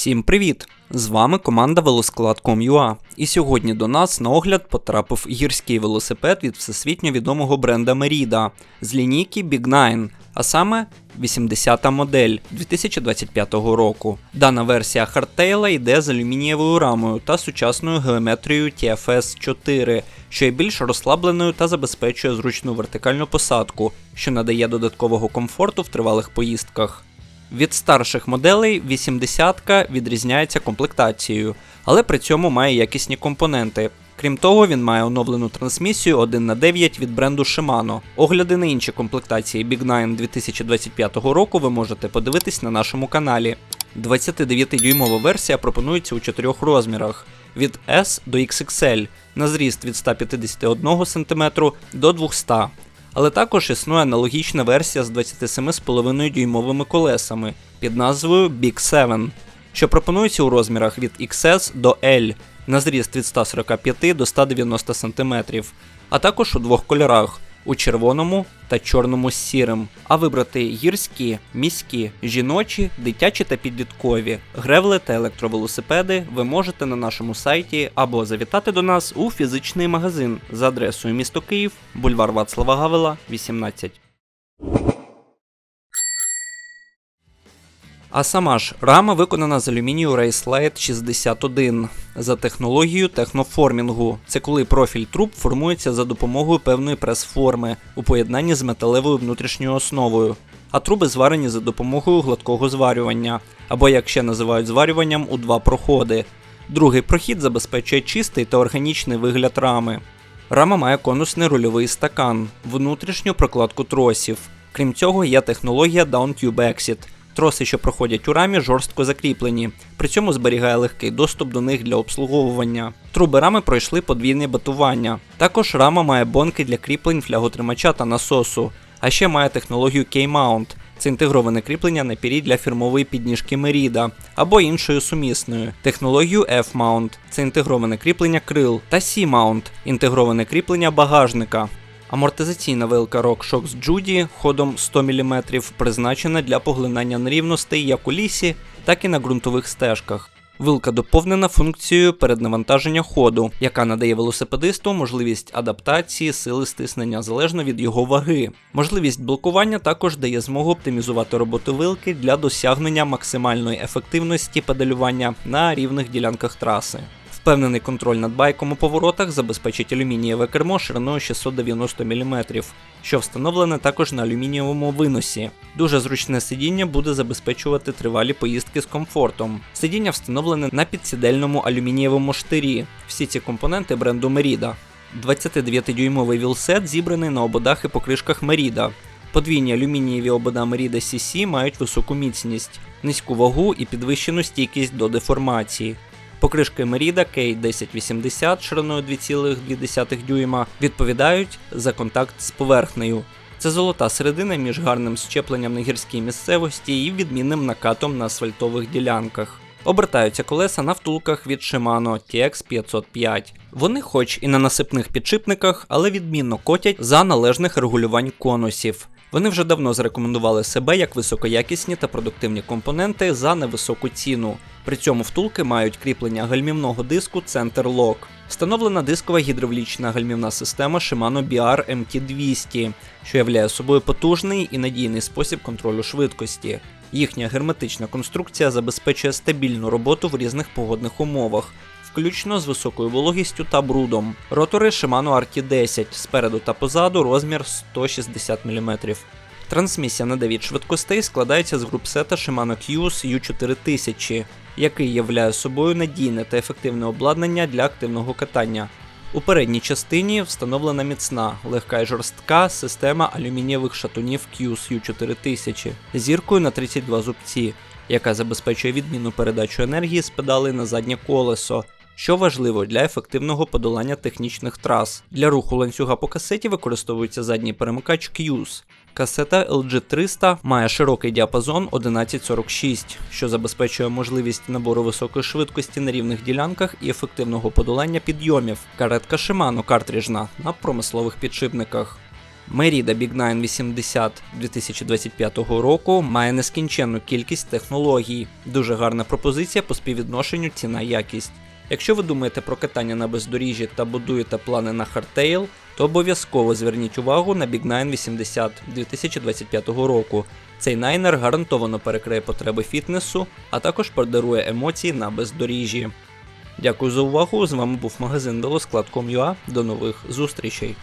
Всім привіт! З вами команда Велосклад.com.ua І сьогодні до нас на огляд потрапив гірський велосипед від всесвітньо відомого бренда Merida з лінійки Big Nine, а саме 80-та модель 2025 року. Дана версія хардтейла йде з алюмінієвою рамою та сучасною геометрією TFS 4, що є більш розслабленою та забезпечує зручну вертикальну посадку, що надає додаткового комфорту в тривалих поїздках. Від старших моделей 80-ка відрізняється комплектацією, але при цьому має якісні компоненти. Крім того, він має оновлену трансмісію 1 на 9 від бренду Shimano. Огляди на інші комплектації Big 9 2025 року ви можете подивитись на нашому каналі. 29-дюймова версія пропонується у чотирьох розмірах: від S до XXL на зріст від 151 см до 200 але також існує аналогічна версія з 27,5 дюймовими колесами під назвою Big 7, що пропонується у розмірах від XS до L на зріст від 145 до 190 см, а також у двох кольорах у червоному та чорному з сірим, а вибрати гірські, міські, жіночі, дитячі та підліткові, гревли та електровелосипеди ви можете на нашому сайті або завітати до нас у фізичний магазин за адресою місто Київ, бульвар Вацлава Гавела, 18. А сама ж рама виконана з алюмінію Racelite 61 за технологією техноформінгу. Це коли профіль труб формується за допомогою певної прес-форми у поєднанні з металевою внутрішньою основою. А труби зварені за допомогою гладкого зварювання, або як ще називають зварюванням у два проходи. Другий прохід забезпечує чистий та органічний вигляд рами. Рама має конусний рульовий стакан, внутрішню прокладку тросів. Крім цього, є технологія Down Exit – Троси, що проходять у рамі, жорстко закріплені, при цьому зберігає легкий доступ до них для обслуговування. Труби рами пройшли подвійне батування. Також рама має бонки для кріплень фляготримача та насосу, а ще має технологію K-Mount. Це інтегроване кріплення на пірі для фірмової підніжки Merida або іншою сумісною. Технологію F-Mount це інтегроване кріплення крил та C-Mount інтегроване кріплення багажника. Амортизаційна вилка RockShox Judy ходом 100 мм призначена для поглинання нерівностей як у лісі, так і на ґрунтових стежках. Вилка доповнена функцією переднавантаження ходу, яка надає велосипедисту можливість адаптації сили стиснення залежно від його ваги. Можливість блокування також дає змогу оптимізувати роботу вилки для досягнення максимальної ефективності педалювання на рівних ділянках траси. Впевнений контроль над байком у поворотах забезпечить алюмінієве кермо шириною 690 мм, що встановлене також на алюмінієвому виносі. Дуже зручне сидіння буде забезпечувати тривалі поїздки з комфортом. Сидіння встановлене на підсідельному алюмінієвому штирі. Всі ці компоненти бренду Merida. 29-дюймовий вілсет зібраний на ободах і покришках Merida. Подвійні алюмінієві обода Merida CC мають високу міцність, низьку вагу і підвищену стійкість до деформації. Покришки Merida K1080 шириною 2,2 дюйма відповідають за контакт з поверхнею. Це золота середина між гарним щепленням на гірській місцевості і відмінним накатом на асфальтових ділянках. Обертаються колеса на втулках від Shimano TX505. Вони, хоч і на насипних підшипниках, але відмінно котять за належних регулювань конусів. Вони вже давно зарекомендували себе як високоякісні та продуктивні компоненти за невисоку ціну. При цьому втулки мають кріплення гальмівного диску Center Lock. Встановлена дискова гідравлічна гальмівна система Shimano BR MT200, що являє собою потужний і надійний спосіб контролю швидкості. Їхня герметична конструкція забезпечує стабільну роботу в різних погодних умовах, включно з високою вологістю та брудом. Ротори Shimano RT10 спереду та позаду розмір 160 мм. Трансмісія на 9 швидкостей складається з групсета Shimano Qs U4000, який являє собою надійне та ефективне обладнання для активного катання. У передній частині встановлена міцна, легка і жорстка система алюмінієвих шатунів Qs U4000 зіркою на 32 зубці, яка забезпечує відмінну передачу енергії з педалей на заднє колесо, що важливо для ефективного подолання технічних трас. Для руху ланцюга по касеті використовується задній перемикач Qs. Касета LG300 має широкий діапазон 1146, що забезпечує можливість набору високої швидкості на рівних ділянках і ефективного подолання підйомів. Каретка Shimano картриджна на промислових підшипниках. Merida Big 9 80 2025 року має нескінченну кількість технологій. Дуже гарна пропозиція по співвідношенню ціна-якість. Якщо ви думаєте про катання на бездоріжжі та будуєте плани на хардтейл, то обов'язково зверніть увагу на Big 9 80 2025 року. Цей найнер гарантовано перекриє потреби фітнесу, а також подарує емоції на бездоріжжі. Дякую за увагу. З вами був магазин Велосклад.com.ua. До нових зустрічей.